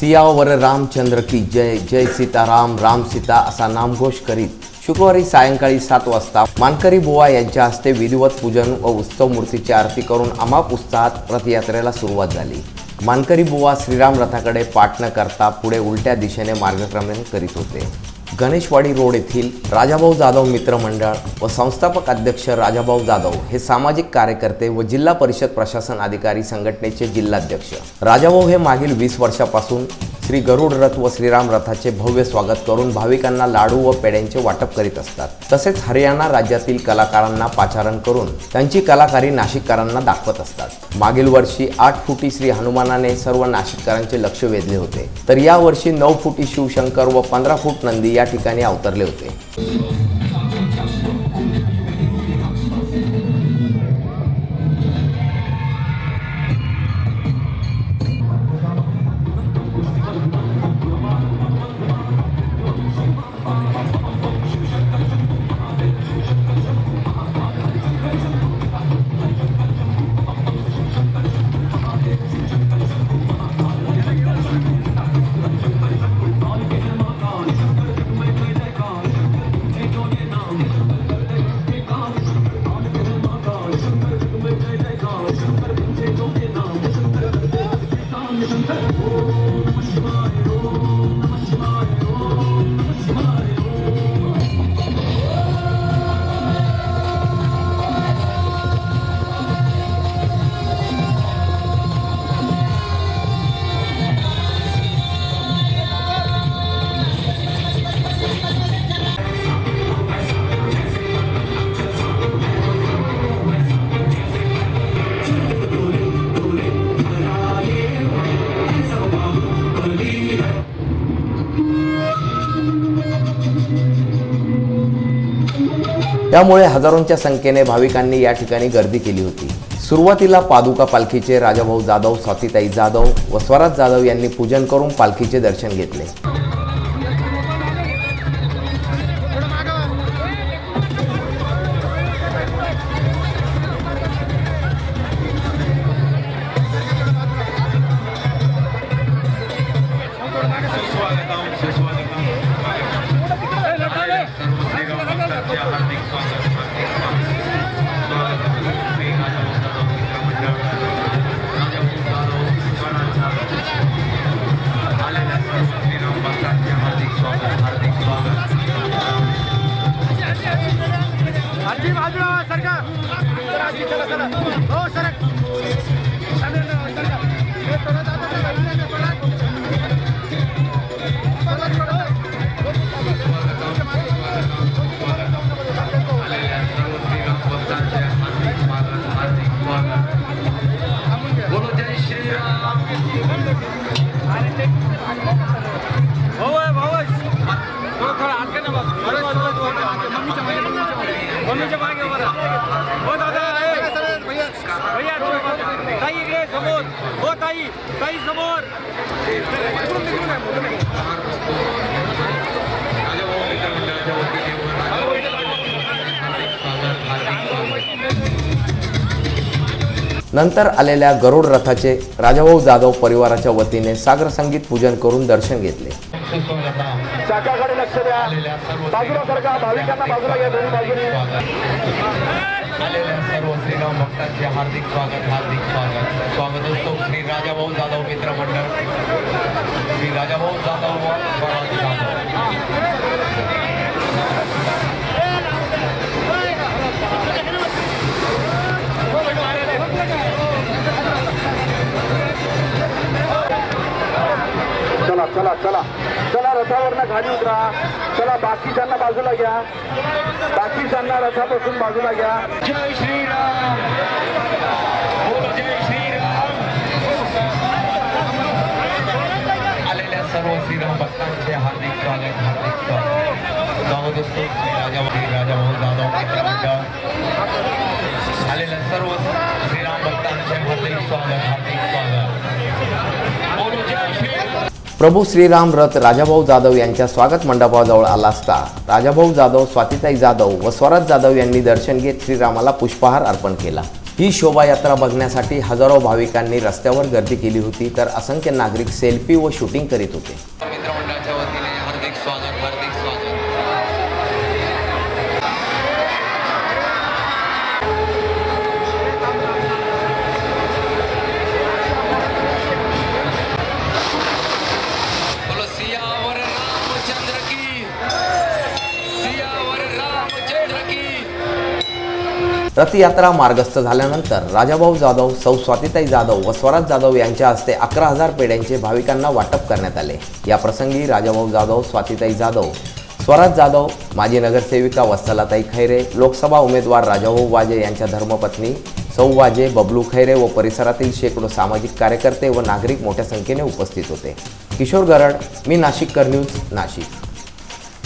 सियावर रामचंद्र की जय जय सीताराम राम सीता असा नामघोष करीत शुक्रवारी सायंकाळी सात वाजता मानकरी बुवा यांच्या हस्ते विधिवत पूजन व उत्सव मूर्तीची आरती करून अमाप उत्साहात रथयात्रेला सुरुवात झाली. मानकरी बुवा श्रीराम रथाकडे पाठ न करता पुढे उलट्या दिशेने मार्गक्रमण करीत होते. गणेशवाडी रोड येथील राजाभाऊ जाधव मित्र मंडळ व संस्थापक अध्यक्ष राजाभाऊ जाधव हे सामाजिक कार्यकर्ते व जिल्हा परिषद प्रशासन अधिकारी संघटनेचे जिल्हाध्यक्ष. राजाभाऊ हे मागील वीस वर्षापासून श्री गरुड रथ व श्रीराम रथाचे भव्य स्वागत करून भाविकांना लाडू व पेड्यांचे वाटप करीत असतात. तसेच हरियाणा राज्यातील कलाकारांना पाचारण करून त्यांची कलाकारी नाशिककरांना दाखवत असतात. मागील वर्षी आठ फुटी श्री हनुमानाने सर्व नाशिककरांचे लक्ष वेधले होते. तर या वर्षी नऊ फुटी शिवशंकर व पंधरा फूट नंदी या ठिकाणी अवतरले होते. त्यामुळे हजारोंच्या संख्येने भाविकांनी या ठिकाणी गर्दी केली होती. सुरुवातीला पादुका पालखीचे राजाभाऊ जाधव स्वातीताई जाधव व स्वराज जाधव यांनी पूजन करून पालखीचे दर्शन घेतले. हो सरक स्वागत हार्दिक स्वागत नंतर आलेल्या गरुड रथाचे राजाभाऊ जाधव परिवाराच्या वतीने सागर संगीत पूजन करून दर्शन घेतले. चाकाकडे लक्ष द्या. बाजूला सरका भाविकांना बाजूला घ्या दोन्ही बाजूने आलेल्या सर्व श्रीराम भक्तांचे हार्दिक स्वागत हार्दिक स्वागत. स्वागत असतो श्री राजाभाऊ जाधव मित्र मंडळ. श्री राजाभाऊ जाधव स्वराज जाधव. चला चला चला. चला रथावरनं खाली उतरा. चला बाकीच्यांना बाजूला घ्या बाकीच्यांना रथापासून बाजूला घ्या जय हार्दिक स्वागत हार्दिक स्वागत. श्री आलेल्या सर्व श्रीराम हार्दिक स्वागत प्रभू श्रीराम रथ राजाभाऊ जाधव यांच्या स्वागत मंडपाजवळ आला असता. राजाभाऊ जाधव स्वातीताई जाधव व स्वराज जाधव यांनी दर्शन घेत श्रीरामाला पुष्पहार अर्पण केला. ही शोभायात्रा बघण्यासाठी हजारो भाविकांनी रस्त्यावर गर्दी केली होती तर असंख्य नागरिक सेल्फी व शूटिंग करीत होते. रथयात्रा मार्गस्थ झाल्यानंतर राजाभाऊ जाधव सौ स्वातिताई जाधव व स्वराज जाधव यांच्या हस्ते अकरा हजार पेढ्यांचे भाविकांना वाटप करण्यात आले. या प्रसंगी राजाभाऊ जाधव स्वातिताई जाधव स्वराज जाधव माजी नगरसेविका वत्सलाताई खैरे लोकसभा उमेदवार राजाभाऊ वाजे यांच्या धर्मपत्नी सौ वाजे बबलू खैरे व परिसरातील शेकडो सामाजिक कार्यकर्ते व नागरिक मोठ्या संख्येने उपस्थित होते. किशोर गरड मी नाशिककर न्यूज नाशिक.